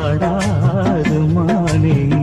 வாடாது மானே.